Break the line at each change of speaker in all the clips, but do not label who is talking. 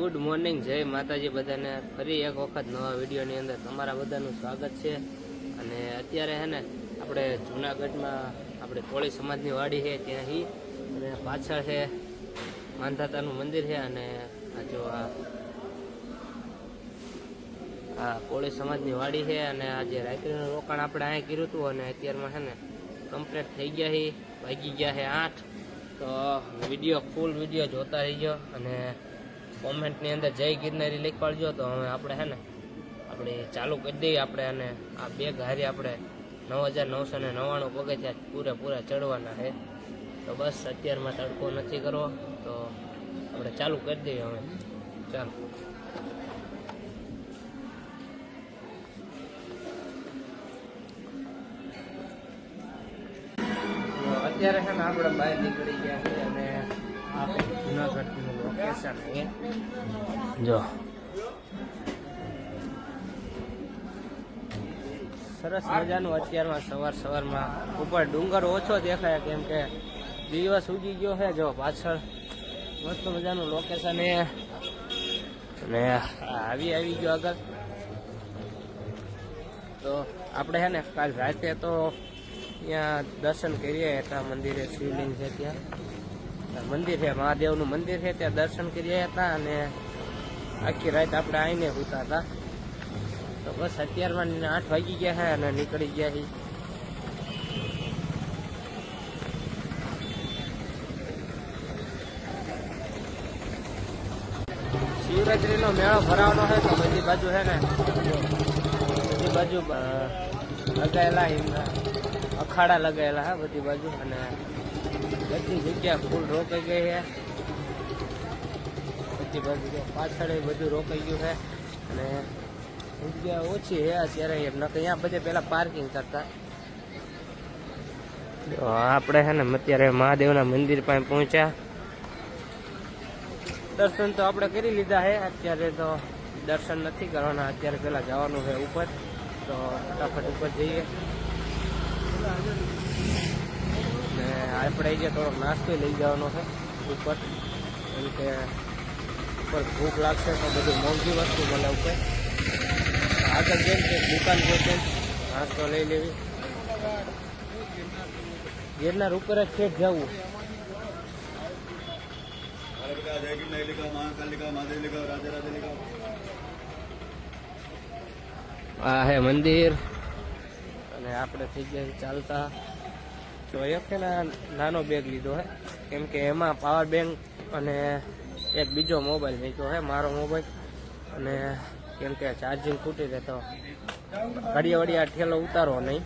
Good morning, જય માતાજી બધાને. ફરી એક વખત નવા વિડીયોની અંદર તમારા બધાનું સ્વાગત છે. અને અત્યારે હે ને, આપણે જુનાગઢમાં આપણે કોળી સમાજની વાડી છે ત્યાંથી અને પાછળ છે માનધાતાનું મંદિર છે અને આ જો આ આ કોળી સમાજની વાડી છે અને આજે રાત્રિનું રોકાણ આપણે અહીંયા કર્યું હતું અને અત્યારમાં છે ને કમ્પ્લીટ થઈ ગયા છે વાગી ગયા છે આઠ. તો વીડિયો ફૂલ વીડિયો જોતા રહીજો અને કોમેન્ટની અંદર જય ગિરનારી લખવાડજો તો હવે આપણે હે ને, આપણે ચાલુ કરી દઈએ આપણે અને આ બે હારી આપણે નવ હજાર નવસો ને નવ્વાણું પગથિયા પૂરેપૂરા ચડવાના છે. તો બસ અત્યારમાં તડકો નથી કરવો, તો આપણે ચાલુ કરી દઈએ હવે. ચાલો. અત્યારે છે ને આપણે બહાર નીકળી ગયા છીએ અને આપણે છે જો. સરસ મજાનું અત્યારમાં સવાર સવારમાં. ઉપર ડુંગર ઓછો દેખાય કેમ કે દિવસ ઉગી ગયો છે જો પાછળ. મસ્ત મજાનું લોકેશન એ અને આવી આવી ગયો આગળ. તો આપણે છે ને કાલ રાતે તો ત્યાં દર્શન કરીએ હતા મંદિરે શિવલિંગ છે ત્યાં. મંદિર છે, મહાદેવનું મંદિર છે, ત્યાં દર્શન કરીએ હતા અને આખી રાત આપણે આવીને હોતા હતા. તો બસ અત્યારમાં આઠ વાગી ગયા છે અને નીકળી ગયા છીએ. શિવરાત્રીનો મેળો ભરાવાનો છે તો બધી બાજુ છે ને, બધી બાજુ લગાયેલા અખાડા લગાયેલા હા બધી બાજુ અને બધી જગ્યા ફૂલ રોકાઈ ગઈ છે. બધી બાજુ પાછળ બધું રોકાઈ ગયું છે. અને જગ્યા ઓછી છે અત્યારે એમ ન અહીંયા બધે પહેલા પાર્કિંગ કરતા. આપણે છે ને અત્યારે મહાદેવના મંદિર પાસે પહોંચ્યા. દર્શન તો આપણે કરી લીધા છે. અત્યારે તો દર્શન નથી કરવાના. અત્યારે પહેલાં જવાનું છે ઉપર. તો ફટાફટ ઉપર જઈએ. અને આપણે જે થોડોક નાસ્તો લઈ જવાનો છે ઉપર. કેમ કે ઉપર ભૂખ લાગશે તો બધું મોંઘી વસ્તુ મળે ઉપર. આગળ જેમ કે દુકાન જોશે નાસ્તો લઈ લેવી. ગિરનાર ઉપર જ છે જવું. આ હે મંદિર. અને આપણે થઈ ગયા ચાલતા. તો એક નાનો બેગ લીધો હે. કેમ કે એમાં પાવર બેંક અને એક બીજો મોબાઈલ મૂક્યો હે, મારો મોબાઈલ અને કેમ કે ચાર્જિંગ ખૂટી રહે તો ઘડિયા વડિયા ઠેલો ઉતારો નહીં.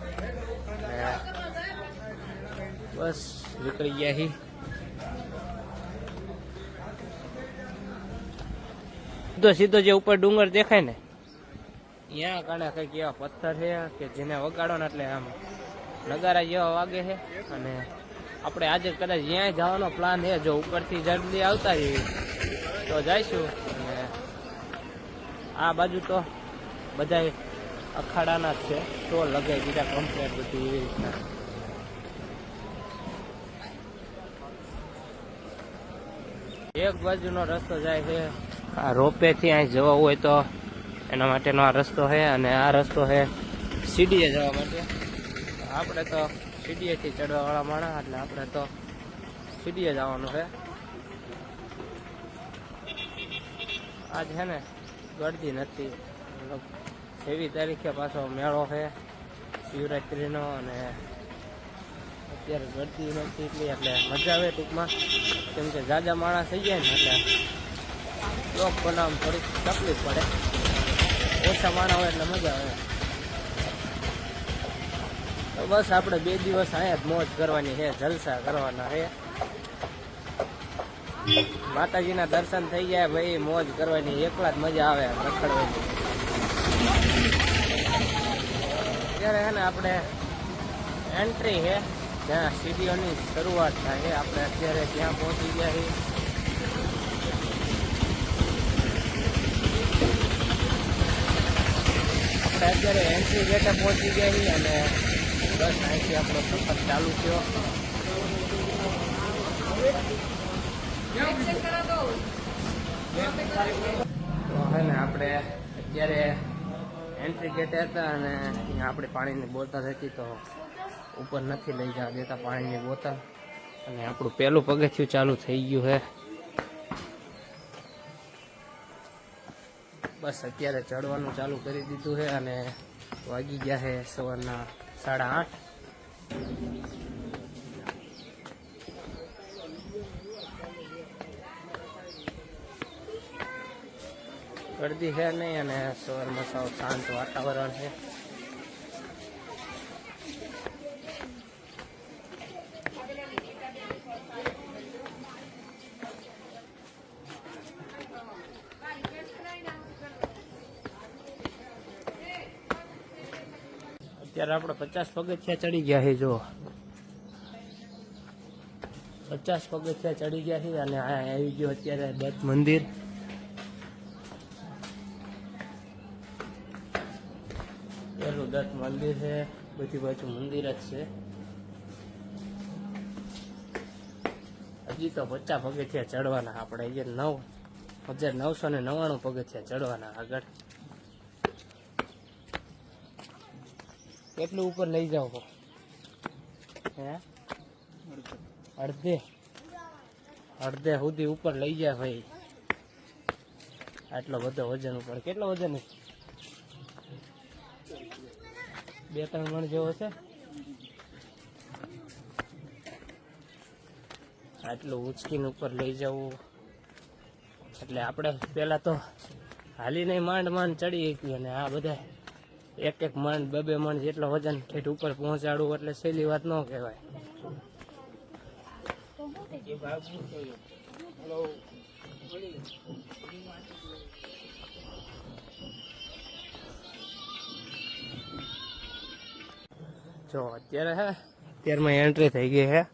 બસ નીકળી ગયા હી. સીધો સીધો જે ઉપર ડુંગર દેખાય ને, ત્યાં કાણે કંઈક એવા પથ્થર છે કે જેને વગાડો ને એટલે આમ નગારા જેવા વાગે છે. અને આપણે આજે કદાચ ત્યાં જવાનો પ્લાન છે, જો ઉપરથી જલ્દી આવતા રહીએ તો જઈશું. અને આ બાજુ તો બધા અખાડાના જ છે. તો લગે બીજા કમ્પ્લેટ બધી એવી રીતના. એક બાજુનો રસ્તો જાય છે. આ રોપે થી અહીં જવા હોય તો એના માટેનો આ રસ્તો છે અને આ રસ્તો છે સીડીએ જવા માટે. આપણે તો સીડીએથી ચડવા વાળા માણસ, એટલે આપણે તો સીડીએ જવાનું છે. આજ છે ને ગળતી નથી. મતલબ છેવી તારીખે પાછો મેળો છે, શિવરાત્રીનો, અને અત્યારે ગળતી નથી એટલી, એટલે મજા આવે ટૂંકમાં. કેમ કે જાજા માણસ થઈ જાય ને, એટલે બ્લોક બનાવવામાં થોડીક તકલીફ પડે. ઓછા માણા હોય એટલે મજા આવે. બસ આપણે બે દિવસ અહીંયા મોજ કરવાની છે, જલસા કરવાના છે. માતાજીના દર્શન થઈ ગયા ભાઈ, મોજ કરવાની, એકલા જ મજા આવે, રખડવાની. અત્યારે છે ને આપણે એન્ટ્રી છે, જ્યાં સીડીઓની શરૂઆત થાય છે. આપણે અત્યારે ત્યાં પહોંચી ગયા છીએ. આપણે અત્યારે એન્ટ્રી ગેટે પહોંચી ગયા છીએ અને બસ અહીંથી આપણો સફર ચાલુ થયો. તો હે ને આપણે અત્યારે એન્ટ્રી ગેટે હતા અને અહીંયા આપણે પાણીની બોટલ હતી તો ઉપર નથી લઈ જવા દેતા પાણીની બોટલ અને આપણું પહેલું પગથિયું ચાલુ થઈ ગયું છે. બસ અત્યારે ચડવાનું ચાલુ કરી દીધું છે અને વાગી ગયા છે સવારના સાડા આઠ. ગરદી છે નહીં અને સવારમાં સાવ શાંત વાતાવરણ છે. અત્યારે આપણે પચાસ પગથિયા ચડી ગયા છે જો પચાસ પગથિયા ચડી ગયા છે અને આ આવી ગયો અત્યારે દત્ત મંદિર. પેલું દત્ત મંદિર છે, બધી બાજુ મંદિર જ છે. હજી તો પચાસ પગથિયા ચડવાના, આપણે નવ હજાર નવસો ને નવ્વાણું પગથિયા ચડવાના આગળ. કેટલું ઉપર લઈ જાઓ? હે? અડધે. અડધે સુધી ઉપર લઈ જાય ભાઈ. આટલો બધો વજન ઉપર. કેટલો વજન બે, ત્રણ મણ જેવો છે? આટલું ઉચકીને ઉપર લઈ જવું. એટલે આપણે પેલા તો હાલીને માંડ માંડ ચડી ગયું અને આ બધા એક એક મણ બે બે મણ જેટલો વજન ઠેઠ ઉપર પહોંચાડવું એટલે સહેલી વાત ન કહેવાય. જો, અત્યારે હે, અત્યારમાં એન્ટ્રી થઈ ગઈ હે.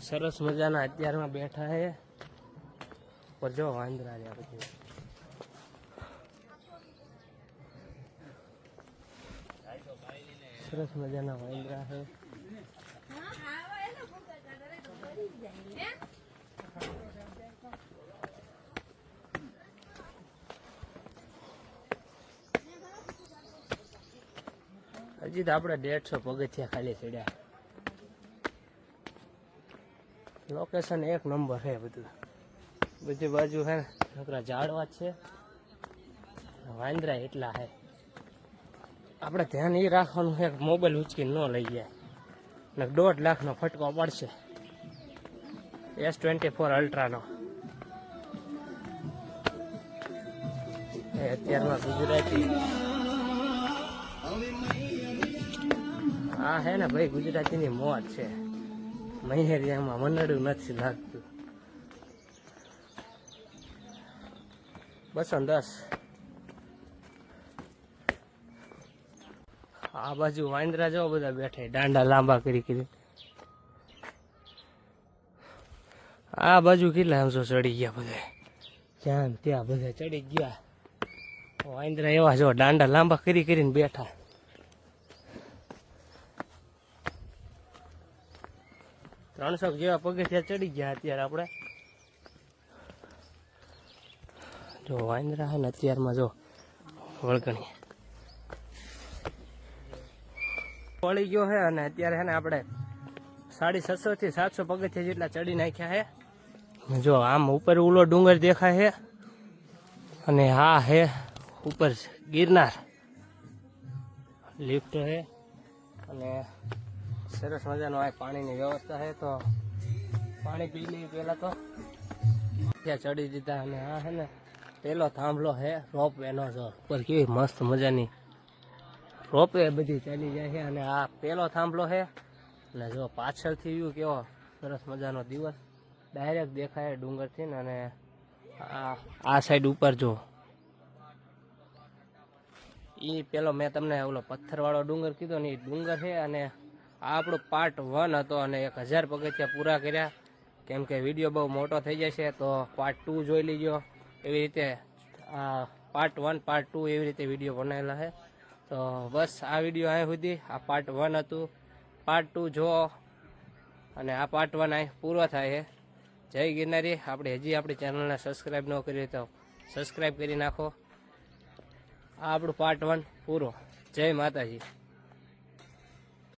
સરસ મજાના અત્યારમાં બેઠા હે. પર જો વાંદરા રહ્યા પછી સરસ મજાના વાંદરા છે. હજી તો આપણે દેડસો પગથિયા ખાલી ચડ્યા. લોકેશન એક નંબર છે બધું. બધી બાજુ હે છોકરા ઝાડવા છે. વાંદરા એટલા હે આપણે ધ્યાન એ રાખવાનું છે કે મોબાઈલ ઉચકી ન લઈ જાય. ને દોઢ લાખનો ફટકો પડશે. એસ ટ્વેન્ટી ફોર અલ્ટ્રાનો. અત્યારમાં ગુજરાતી. આ હે ને ભાઈ ગુજરાતીની મોત છે. મહેરિયામાં મનડું નથી લાગતું. બસો દસ. આ બાજુ વાંદરા જો બધા બેઠે દાંડા લાંબા કરી કરી. આ બાજુ કેટલા આમસો ચડી ગયા બધા? ને ત્યાં બધા ચડી ગયા. વાંદરા એવા જો, દાંડા લાંબા કરી કરીને બેઠા. ત્રણસો જેવા પગથિયા ચડી ગયા અત્યારે આપણે. જો વાંદરા હે ને અત્યારમાં જો વળગણી. પડી ગયો છે અને અત્યારે છે ને આપણે સાડી છસો થી સાતસો પગથિયા જેટલા ચડી નાખ્યા છે જો આમ ઉપર ઉલો ડુંગર દેખાય છે અને હા હે ઉપર ગિરનાર. લિફ્ટ છે અને સરસ મજાનો આ પાણીની વ્યવસ્થા છે તો પાણી પી લઈએ પહેલાં તો. ત્યાં ચડી દીધા અને આ છે ને પેલો થાંભલો છે રોપ વેનો જો. ઉપર કેવી મસ્ત મજાની રોપવે બધી ચાલી જાય છે અને આ પેલો થાંભલો છે. અને જો પાછળથી વ્યૂ કેવો, સરસ મજાનો દિવસ. ડાયરેક્ટ દેખાય ડુંગરથી ને અને આ આ સાઈડ ઉપર જો. એ પેલો મેં તમને ઓલો પથ્થરવાળો ડુંગર કીધો ને એ ડુંગર છે અને આ આપણો પાર્ટ વન હતો અને એક હજાર પગથિયા પૂરા કર્યા. કેમ કે વીડિયો બહુ મોટો થઈ જશે તો પાર્ટ ટુ જોઈ લીજો. એવી રીતે આ પાર્ટ વન પાર્ટ ટુ એવી રીતે વીડિયો બનાવેલા છે. તો બસ આ વીડિયો અહીં સુધી. આ પાર્ટ વન હતું. પાર્ટ ટુ જો અને આ પાર્ટ વન અહીં પૂરો થાય છે. જય ગિરનારી. આપણે હજી આપણી ચેનલને સબસ્ક્રાઈબ ન કરી તો સબસ્ક્રાઈબ કરી નાખો. આ આપણું પાર્ટ વન પૂરો. જય માતાજી.